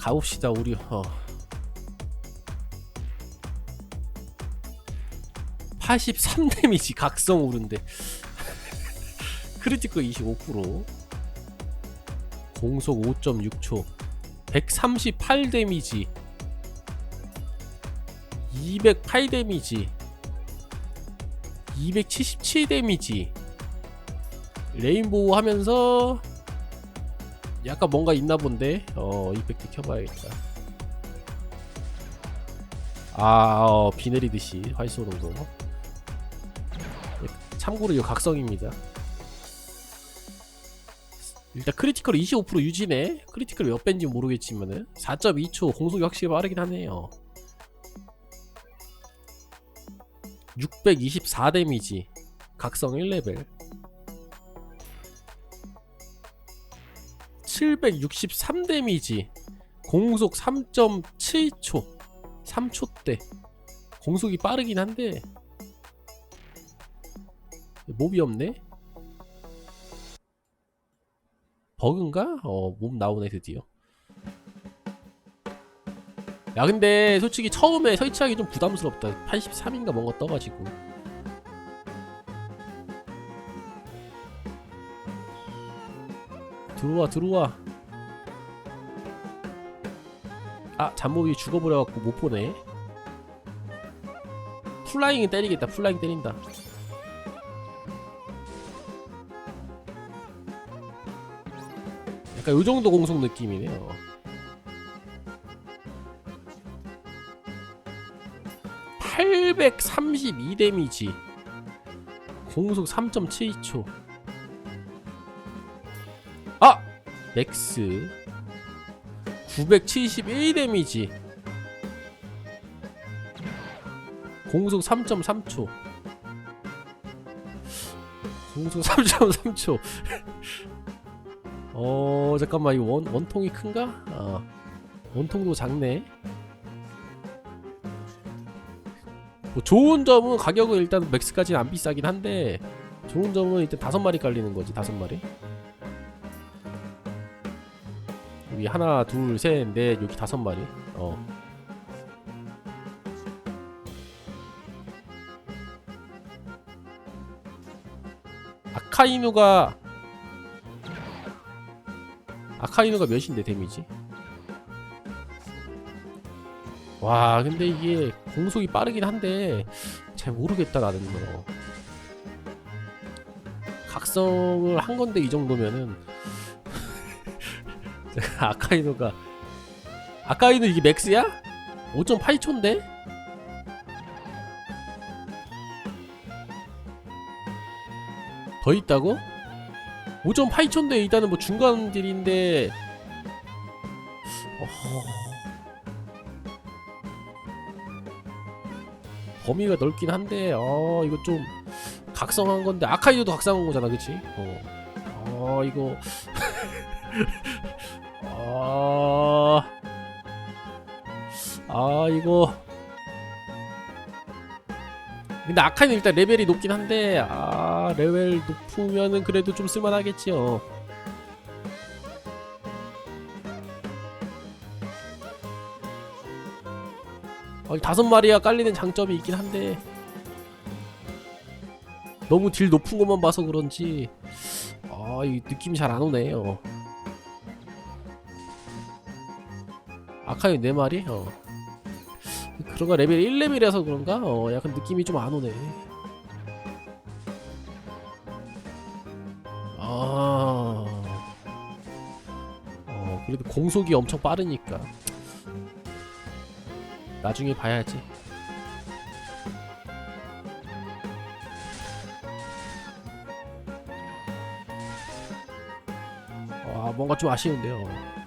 가봅시다 우리. 어. 83 데미지 각성 오른데. 크리티컬 25% 공속 5.6초. 138 데미지. 208 데미지. 277 데미지. 레인보우 하면서 약간 뭔가 있나 본데? 어 이펙트 켜봐야겠다. 아 어, 비 내리듯이 활 쏘 는 거. 참고로 이거 각성입니다. 일단 크리티컬 25% 유지네. 크리티컬 몇 배인지 모르겠지만은 4.2초 공속이 확실히 빠르긴 하네요. 624 데미지. 각성 1레벨 763 데미지 공속 3.7초 3초대. 공속이 빠르긴 한데 몹이 없네? 버그인가? 어 몸 나오네 드디어. 야 근데 솔직히 처음에 설치하기 좀 부담스럽다. 83인가 뭔가 떠가지고 들어와 들어와. 아 잠몹이 죽어버려갖고 못보네. 플라잉은 때리겠다 플라잉 때린다. 약간 요정도 공속 느낌이네요. (832 데미지) 공속 3.72초 맥스. 971 데미지. 공속 3.3초. 공속 3.3초. 어 잠깐만 이거 원, 원통이 큰가? 아 원통도 작네. 뭐 좋은 점은 가격은 일단 맥스까지는 안 비싸긴 한데 좋은 점은 일단 다섯 마리 깔리는 거지 다섯 마리 여기 하나 둘셋넷 여기 다섯 마리. 어. 아카이누가 아카이누가 몇인데 데미지? 와 근데 이게 공속이 빠르긴 한데 잘 모르겠다 나는 거 각성을 한 건데 이 정도면은 아카이누가 아카이누 이게 맥스야? 5.8초인데? 더 있다고? 5.8초인데 일단은 뭐 중간 딜인데 어허... 범위가 넓긴 한데 어 이거 좀 각성한 건데 아카이도도 각성한 거잖아 그치? 어, 어 이거 아, 아 이거. 근데 아카이는 일단 레벨이 높긴 한데 아 레벨 높으면은 그래도 좀 쓸만하겠지요. 아, 이 다섯 마리가 깔리는 장점이 있긴 한데. 너무 딜 높은 것만 봐서 그런지. 아이 느낌이 잘 안 오네요 아카이 네 마리? 어. 그런가 레벨 1레벨이라서 그런가? 어 약간 느낌이 좀 안 오네 아... 어 그래도 공속이 엄청 빠르니까 나중에 봐야지 와 뭔가 좀 아쉬운데요